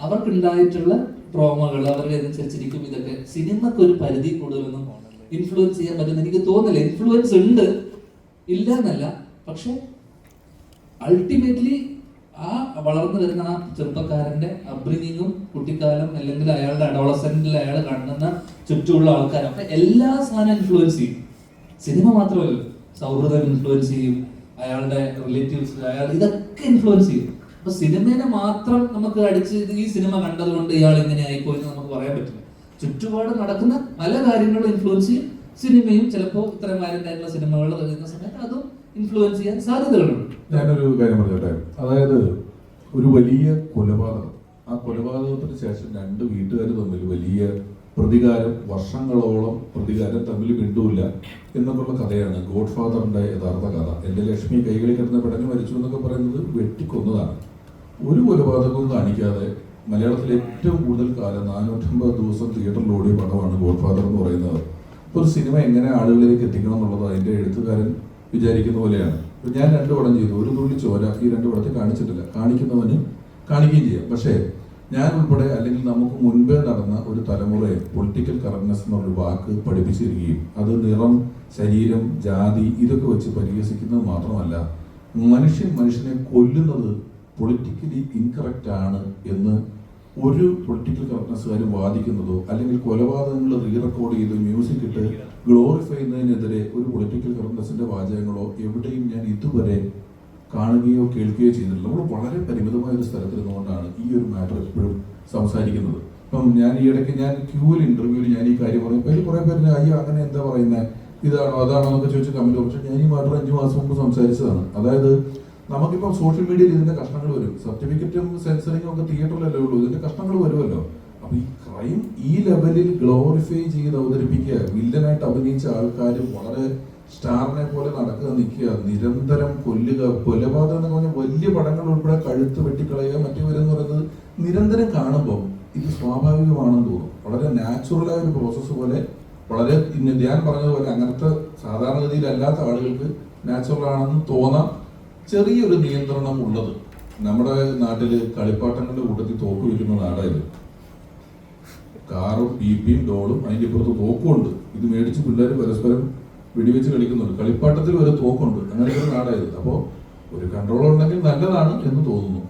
അവർക്കുണ്ടായിട്ടുള്ള ട്രോമകൾ അവരുടെ അനുസരിച്ചിരിക്കും ഇതൊക്കെ. സിനിമക്ക് ഒരു പരിധി കൂടുതലൊന്നും ഇൻഫ്ലുവൻസ് ചെയ്യാൻ പറ്റുന്ന എനിക്ക് തോന്നുന്നില്ല. ഇൻഫ്ലുവൻസ് ഉണ്ട്. ഇല്ല എന്നല്ല പക്ഷെ അൾട്ടിമേറ്റ്ലി ആ വളർന്നു വരുന്ന ആ ചെറുപ്പക്കാരന്റെ അബ്രിങ്ങിങ്ങും കുട്ടിക്കാലം അല്ലെങ്കിൽ അയാളുടെ അഡോളസെന്റിൽ അയാൾ കാണുന്ന ചുറ്റുമുള്ള ആൾക്കാരൊക്കെ എല്ലാ സാധനം ഇൻഫ്ലുവൻസ് ചെയ്യും. സിനിമ മാത്രമല്ല സൗഹൃദം ഇൻഫ്ലുവൻസ് ചെയ്യും. അയാളുടെ റിലേറ്റീവ്സ് അയാൾ ഇതൊക്കെ ഇൻഫ്ലുവൻസ് ചെയ്യും. അപ്പൊ സിനിമേനെ മാത്രം നമുക്ക് അടിച്ച് ഈ സിനിമ കണ്ടതുകൊണ്ട് ഇയാൾ ഇങ്ങനെ ആയിപ്പോയി എന്ന് നമുക്ക് പറയാൻ പറ്റില്ല. ചുറ്റുപാട് നടക്കുന്ന പല കാര്യങ്ങളും ഇൻഫ്ലുവൻസ് ചെയ്യും. സിനിമയും ചിലപ്പോൾ ഇത്തരം വയലന്റ് ആയിട്ടുള്ള സിനിമകൾ വരുന്ന സമയത്ത് അതും ഇൻഫ്ലുവൻസ് ചെയ്യാൻ സാധ്യതകളുണ്ട്. ഞാനൊരു കാര്യം പറഞ്ഞോട്ടെ? അതായത് ഒരു വലിയ കൊലപാതകം. ആ കൊലപാതകത്തിന് ശേഷം രണ്ട് വീട്ടുകാർ തമ്മിൽ വലിയ പ്രതികാരം വർഷങ്ങളോളം പ്രതികാരം തമ്മിൽ കിട്ടൂല എന്നൊക്കെയുള്ള കഥയാണ് ഗോഡ് ഫാദറിന്റെ യഥാർത്ഥ കഥ. എന്റെ ലക്ഷ്മി കൈകളിൽ കിടന്ന് പെടഞ്ഞു മരിച്ചു എന്നൊക്കെ പറയുന്നത് വെട്ടിക്കൊന്നതാണ്. ഒരു കൊലപാതകവും കാണിക്കാതെ മലയാളത്തിൽ ഏറ്റവും കൂടുതൽ കാലം നാനൂറ്റമ്പത് ദിവസം തിയേറ്ററിൽ ഓടിയ പടമാണ് ഗോഡ് ഫാദർ എന്ന് പറയുന്നത്. ഒരു സിനിമ എങ്ങനെ ആളുകളിലേക്ക് എത്തിക്കണം എന്നുള്ളത് അതിന്റെ എഴുത്തുകാരൻ വിചാരിക്കുന്ന പോലെയാണ്. ഞാൻ രണ്ട് പടം ചെയ്തു. ഒരു തുള്ളി ചോര ഈ രണ്ട് പടത്തിൽ കാണിച്ചിട്ടില്ല. കാണിക്കുന്നവന് കാണിക്കുകയും ചെയ്യാം. പക്ഷേ ഞാൻ ഉൾപ്പെടെ അല്ലെങ്കിൽ നമുക്ക് മുൻപേ നടന്ന ഒരു തലമുറയെ പൊളിറ്റിക്കൽ കറക്റ്റ്നെസ് എന്നൊരു വാക്ക് പഠിപ്പിച്ചിരിക്കുകയും അത് നിറം ശരീരം ജാതി ഇതൊക്കെ വെച്ച് പരിഹസിക്കുന്നത് മാത്രമല്ല മനുഷ്യൻ മനുഷ്യനെ കൊല്ലുന്നത് പൊളിറ്റിക്കലി ഇൻകറക്റ്റ് ആണ് എന്ന് ഒരു പൊളിറ്റിക്കൽ കറക്റ്റ്നസ്സുകാരും വാദിക്കുന്നതോ അല്ലെങ്കിൽ കൊലപാതകങ്ങൾ റീ റെക്കോർഡ് ചെയ്ത് മ്യൂസിക് ഇട്ട് ഗ്ലോറിഫൈ ചെയ്യുന്നതിനെതിരെ ഒരു പൊളിറ്റിക്കൽ കറക്റ്റ്നെസ്സിന്റെ വാചകങ്ങളോ എവിടെയും ഞാൻ ഇതുവരെ കാണുകയോ കേൾക്കുകയോ ചെയ്തിട്ടില്ല. നമ്മൾ വളരെ പരിമിതമായ ഒരു സ്ഥലത്തിരുന്നുകൊണ്ടാണ് ഈ ഒരു മാറ്റർ എപ്പോഴും സംസാരിക്കുന്നത്. ഇപ്പം ഞാൻ ഈ ഇടയ്ക്ക് ഞാൻ ക്യൂവിൽ ഇന്റർവ്യൂവിൽ ഞാൻ ഈ കാര്യം പറയുമ്പോൾ അതിൽ കുറെ പേര് അയ്യോ അങ്ങനെ എന്താ പറയുന്നത് ഇതാണോ അതാണോ എന്നൊക്കെ ചോദിച്ച് കമന്റ് പക്ഷെ ഞാൻ ഈ മാറ്റർ അഞ്ചു മാസം മുമ്പ് സംസാരിച്ചതാണ്. അതായത് നമുക്കിപ്പം സോഷ്യൽ മീഡിയയിൽ ഇതിന്റെ കഷ്ണങ്ങൾ വരും. സർട്ടിഫിക്കറ്റും സെൻസറിങ്ങും ഒക്കെ തിയേറ്ററിലല്ലേ ഉള്ളൂ. ഇതിന്റെ കഷ്ണങ്ങൾ വരുമല്ലോ. അപ്പൊ ഈ ക്രൈം ഈ ലെവലിൽ ഗ്ലോറിഫൈ ചെയ്ത് അവതരിപ്പിക്കുക വില്ലനായിട്ട് അഭിനയിച്ച ആൾക്കാർ വളരെ സ്റ്റാറിനെ പോലെ നടക്കുക നിൽക്കുക നിരന്തരം കൊല്ലുക കൊലപാതകം എന്ന് പറഞ്ഞാൽ വലിയ പടങ്ങൾ ഉൾപ്പെടെ കഴുത്ത് വെട്ടിക്കളയുക മറ്റു വരുന്ന പറയുന്നത് നിരന്തരം കാണുമ്പോൾ ഇത് സ്വാഭാവികമാണെന്ന് തോന്നും. വളരെ നാച്ചുറലായ ഒരു പ്രോസസ്സ് പോലെ വളരെ ഇന്ന് ഞാൻ പറഞ്ഞതുപോലെ അങ്ങനത്തെ സാധാരണഗതിയിലല്ലാത്ത ആളുകൾക്ക് നാച്ചുറൽ ആണെന്ന് തോന്നാം. ചെറിയൊരു നിയന്ത്രണം ഉള്ളത്. നമ്മുടെ നാട്ടിൽ കളിപ്പാട്ടങ്ങളുടെ കൂട്ടത്തിൽ തോക്ക് വയ്ക്കുന്ന നാടായത്. കാറും ബിപിയും ഡോളും അതിന്റെ ഇപ്പുറത്ത് തോക്കുണ്ട്. ഇത് മേടിച്ച് പിള്ളേർ പരസ്പരം വെടിവെച്ച് കളിക്കുന്നുണ്ട്. കളിപ്പാട്ടത്തിൽ ഒരു തോക്കുണ്ട്. അങ്ങനെ ഒരു നാടായത്. അപ്പോൾ ഒരു കൺട്രോൾ ഉണ്ടെങ്കിൽ നല്ലതാണ് എന്ന് തോന്നുന്നു.